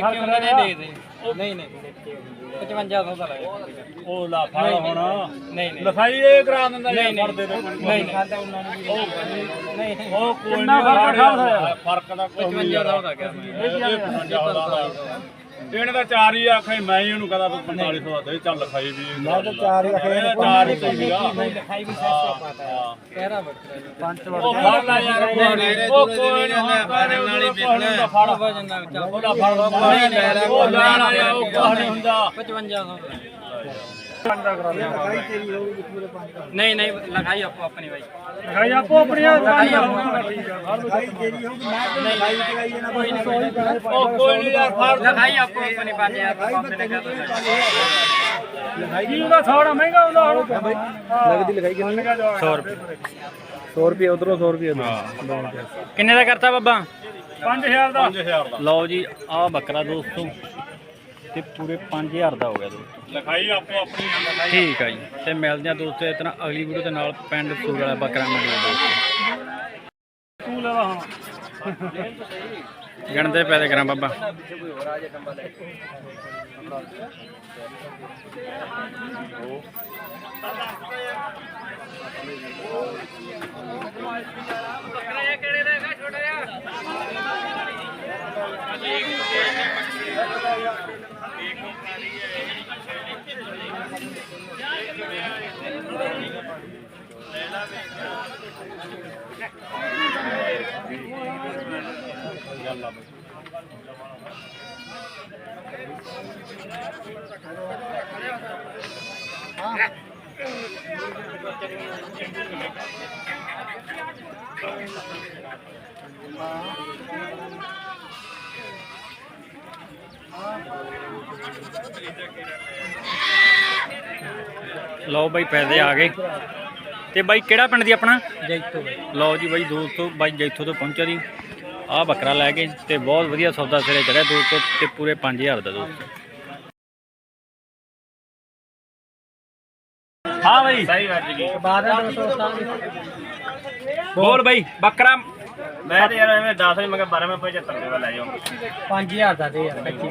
ਨਿੱਕੇ ਹੁੰਦੇ ਨੇ ਦੇ ਦੇ। ਨਹੀਂ ਨਹੀਂ 5500 ਦਾ ਲੱਗਿਆ ਉਹ ਹੁਣ। ਨਹੀਂ ਨਹੀਂ। ਲਿਖਾਈ ਇਹ ਕਰਾ ਦਿੰਦਾ ਨਹੀਂ, ਯਾਰ ਫੜ ਦੇ ਦੇ ਨਹੀਂ ਨਹੀਂ। ਨਹੀਂ। ਉਹ ਕੋਈ ਨਹੀਂ ਫ਼ਰਕ ਦਾ ਕੋਈ 5500 ਦਾ ਗਿਆ। ਇਹਨੇ ਤਾਂ ਚਾਰ ਹੀ ਆਖੇ ਮੈਂ ਹੀ ਉਹਨੂੰ ਕਹਦਾ 4500 ਦਾ ਦੇ ਚੱਲ ਲਿਖਾਈ ਵੀ ਮੈਂ ਤਾਂ ਚਾਰ ਹੀ ਆਖੇ ਚਾਰ ਹੀ ਚਾਹੀਦਾ ਲਿਖਾਈ ਵੀ ਸਸਤਾ ਪਾਤਾ ਹੈ। ਕਹਿਰਾ ਬੱਕਰਾ ਪੰਜ ਉਹ ਫੜ ਲੈ ਯਾਰ ਉਹ ਕੋਈ ਨਹੀਂ ਫੜਨ ਵਾਲੀ ਵੇਖਣਾ ਫੜ ਵਜਨ ਨਾਲ ਚੱਲ। ਉਹਦਾ ਫੜ ਕੋਈ ਨਹੀਂ ਉਹ ਲੈਣ ਆਇਆ ਉਹ ਨਹੀਂ ਹੁੰਦਾ। 5500 ਨਹੀਂ ਨਹੀਂ ਲਿਖਾਈ ਆਪੋ ਆਪਣੀ ਬਾਈ। ਲਿਖਾਈ ਆਪੋ ਆਪਣੀਆਂ ਲਿਖਾਈ ਆਪੋ ਆਪਣੀ ਉਹ ਕੋਈ ਨਹੀਂ ਯਾਰ ਫੜ। ਲਿਖਾਈ ਆਪੋ ਆਪਣੀ 5000 ਬਾਬੇ ਨੇ ਕਹਤਾ ਕੀ ਉਹਦਾ ਥੋੜਾ ਮਹਿੰਗਾ ਹੁੰਦਾ ਹੁਣ। ਨਗਦੀ ਲਿਖਾਈ ਕਿੰਨੀ? 100 ਰੁਪਏ। 100 ਰੁਪਏ ਉਧਰੋਂ 100 ਰੁਪਏ ਕਿੰਨੇ ਦਾ ਕਰਤਾ ਬੱਬਾ? 5000 ਦਾ। 5000 ਦਾ। ਲਓ ਜੀ ਆ ਬੱਕਰਾ ਦੋਸਤੋ। ਤੇ ਪੂਰੇ 5000 ਦਾ ਹੋ ਗਿਆ ਦੋਸਤੋ। ਲਿਖਾਈ ਆਪੋ ਆਪਣੀ ਲਿਖਾਈ ਠੀਕ ਆ ਜੀ। ਤੇ ਮਿਲਦੇ ਆ ਦੋਸਤੋ ਤਰ੍ਹਾਂ ਅਗਲੀ ਵੀਡੀਓ ਦੇ ਨਾਲ ਪਿੰਡ ਸੂਰ ਵਾਲਾ ਬੱਕਰਾ ਮੰਡੀ ਦੋਸਤੋ। ਤੂੰ ਲੈ ਲਾ ਹੁਣ ਗਿਣਦੇ ਪੈਦੇ ਕਰਾਂ ਬਾਬਾ। ਲਓ ਬਾਈ ਪੈਦੇ ਆ ਗਏ। ਤੇ ਬਾਈ ਕਿਹੜਾ ਪਿੰਡ ਦੀ ਆਪਣਾ? ਜੈਤੋ। ਲਓ ਜੀ ਬਾਈ ਦੋਸਤੋ ਬਾਈ ਜੈਤੋ ਤੋਂ ਪਹੁੰਚਿਆ ਜੀ। ਆਹ ਬੱਕਰਾ ਲੈ ਕੇ ਤੇ ਬਹੁਤ ਵਧੀਆ ਸੌਦਾ ਸਿਰੇ ਚੜਿਆ ਦੋਸਤੋ ਤੇ ਪੂਰੇ 5000 ਦਾ ਦੋਸਤੋ। ਹਾਂ ਬਈ। ਸਹੀ ਵੱਜ ਗਈ। 12200 ਬੋਲ ਬਈ ਬੱਕਰਾ ਮੈਂ ਤੇ ਯਾਰ ਐਵੇਂ 10 ਮੈਂ ਕਿਹਾ 12 ਮੈਂ 75 ਦੇ ਲੈ ਜਾਓ 5000 ਦਾ ਦੇ ਯਾਰ 25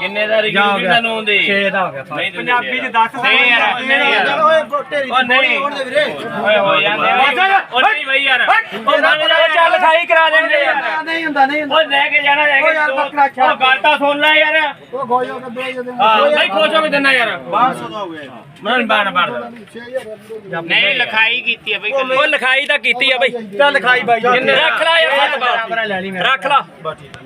ਕਿੰਨੇ ਦਾ ਰਿਗਿਊ ਕਿੰਨਾ ਨੂੰ ਦੇ 6 ਦਾ ਹੋ ਗਿਆ ਨਹੀਂ ਪੰਜਾਬੀ ਚ ਦੱਸ ਨਹੀਂ ਯਾਰ ਨਹੀਂ ਯਾਰ। ਉਹ ਨਹੀਂ। ਓਏ ਹੋਏ ਯਾਰ ਨਹੀਂ ਬਈ ਯਾਰ। ਉਹ ਮੰਨ ਜਾ ਚੱਲ ਖਾਈ ਕਰਾ ਦੇਣਗੇ ਯਾਰ। ਨਹੀਂ ਹੁੰਦਾ ਨਹੀਂ ਉਹ ਲੈ ਕੇ ਜਾਣਾ ਲੈ ਕੇ। ਉਹ ਗੱਲ ਤਾਂ ਸੁਣ ਲੈ ਯਾਰ। ਉਹ ਗੋਇਓ ਕੇ ਦੇ ਦੇ ਹਾਂ ਬਈ ਹੋ ਕੇ ਦਿੰਦਾ ਯਾਰ। 1200 ਦਾ ਹੋ ਗਿਆ। ਮੈਂ ਬਾਣ ਬਾਣ ਨਹੀਂ ਲਿਖਾਈ ਕੀਤੀ ਹੈ ਬਈ ਉਹ ਲਿਖਾਈ ਤਾਂ ਕੀਤੀ ਆ ਬਈ। ਚੱਲ ਲਿਖਾਈ ਬਾਈ। ਰੱਖ ਲੈ ਯਾਰ। ਬਾਰ ਲੈ ਲਈ ਰੱਖ ਲਾ।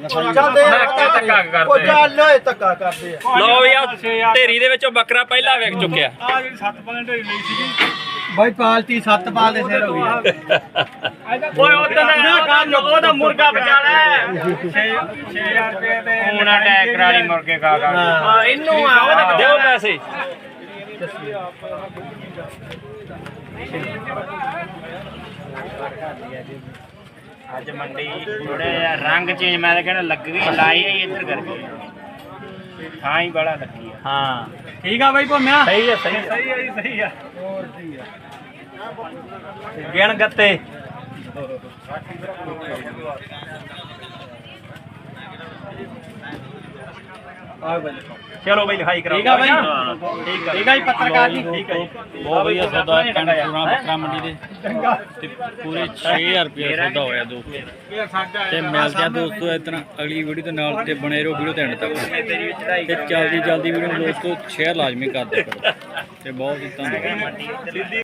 ਚੱਲ ਦੇ ਧੱਕਾ ਕਰਦੇ ਚੱਲ ਓਏ ਧੱਕਾ ਕਰਦੇ ਆ। ਲਓ ਯਾਰ ਢੇਰੀ ਦੇ ਵਿੱਚੋਂ ਬੱਕਰਾ ਪਹਿਲਾ ਵਿਕ ਚੁੱਕਿਆ। ਆ ਜਿਹੜੀ 7 ਪਲੇਟ ਲਈ ਸੀਗੀ। ਬਾਈ ਪਾਲਟੀ ਸੱਤ ਪਾਲ ਦੇ ਸਿਰ ਹੋ ਗਈ। ਓਏ ਉਧਰ ਨਾ ਕੰਮ ਉਹਦਾ ਮੁਰਗਾ ਬਚਾਣਾ 6000 ਰੁਪਏ ਦੇ ਹੁਣ ਅਟੈਕ ਕਰਾ ਲਈ ਮੁਰਗੇ ਖਾ ਖਾ ਹਾਂ। ਇਹਨੂੰ ਆ ਉਹਦਾ ਦਿਓ ਪੈਸੇ। ਅੱਜ ਮੰਡੀ ਥੋੜਾ ਜਿਹਾ ਰੰਗ ਚੇਂਜ ਮੈਂ ਤਾਂ ਕਹਿੰਦਾ ਲੱਗ ਗਈ ਲਾਈ ਆਈ ਇੱਧਰ ਕਰਕੇ। ਥਾਂ ਹੀ ਬੜਾ ਲੱਗੀ ਆ। ਹਾਂ। ਠੀਕ ਆ ਬਾਈ ਭੋਮਿਆ? ਸਹੀ ਹੈ ਸਹੀ ਸਹੀ ਹੈ ਸਹੀ ਆ। ਗਿਣ ਗੱਤੇ। ਚਲੋ ਬਾਈ ਲਿਖਾਈ ਕਰਾਓ। ਠੀਕ ਆ ਬਾਈ? ਠੀਕ ਆ। ਠੀਕ ਆ ਜੀ ਪੱਤਰਕਾਰ ਜੀ। ਠੀਕ ਆ ਬਹੁਤ ਵਧੀਆ ਸੌਦਾ ਹੈ ਪੂਰਾ ਬੱਕਰਾ ਮੰਡੀ ਦੇ। ਤੇ ਪੂਰੇ 6000 ਰੁਪਏ ਸੌਦਾ ਹੋਇਆ ਦੋਸਤੋ ਤੇ ਮਿਲਦੇ ਆ ਦੋਸਤੋ ਇਸ ਤਰ੍ਹਾਂ। ਅਗਲੀ ਵੀਡੀਓ ਦੇ ਨਾਲ ਤੇ ਬਣੇ ਰਹੋ ਵੀਡੀਓ ਦੇ ਐਂਡ ਤੱਕ। ਤੇ ਜਲਦੀ ਜਲਦੀ ਵੀਡੀਓ ਨੂੰ ਦੋਸਤੋ ਸ਼ੇਅਰ ਲਾਜ਼ਮੀ ਕਰ ਦਿਓ ਕਰੋ। ਤੇ ਬਹੁਤ ਹੀ ਧੰਨਵਾਦ।